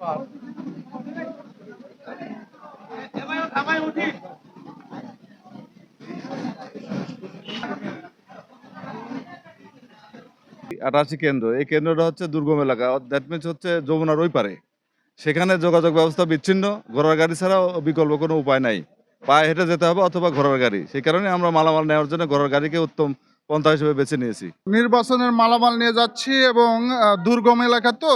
আটাশি কেন্দ্র। এই কেন্দ্রটা হচ্ছে দুর্গম এলাকা। দ্যাট মিনস হচ্ছে যমুনার ওই পারে। সেখানে যোগাযোগ ব্যবস্থা বিচ্ছিন্ন। ঘোড়ার গাড়ি ছাড়া বিকল্প কোনো উপায় নাই। পায়ে হেঁটে যেতে হবে অথবা ঘোড়ার গাড়ি। সেই কারণে আমরা মালামাল নেওয়ার জন্য ঘোড়ার গাড়িকে উত্তম পন্থা হিসেবে বেছে নিয়েছি। নির্বাচনের মালামাল নিয়ে যাচ্ছি এবং দুর্গম এলাকা তো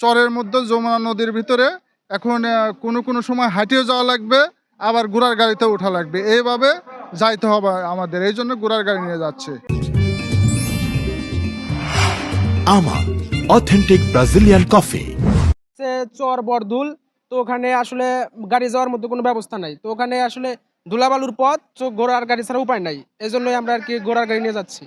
চরের মধ্যে যমুনা নদীর ভিতরে এখন কোনো কোনো সময় হাঁটিয়ে যাওয়া লাগবে আবার ঘোড়ার গাড়িতে ওঠা লাগবে। এইভাবে যাইতে হবে আমাদের এই জন্য ঘোড়ার গাড়ি নিয়ে যাচ্ছে। আমার অথেন্টিক ব্রাজিলিয়ান কফি চর বরদুল তো ওখানে আসলে গাড়ি যাওয়ার মধ্যে কোনো ব্যবস্থা নাই। তো ওখানে আসলে ধুলাবালুর পথ তো ঘোড়ার গাড়ি ছাড়া উপায় নাই। এই জন্যই আমরা আর কি ঘোড়ার গাড়ি নিয়ে যাচ্ছি।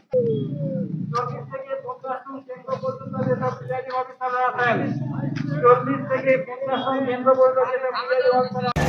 চল্লিশ থেকে পঞ্চাশ কেন্দ্র পর্যন্ত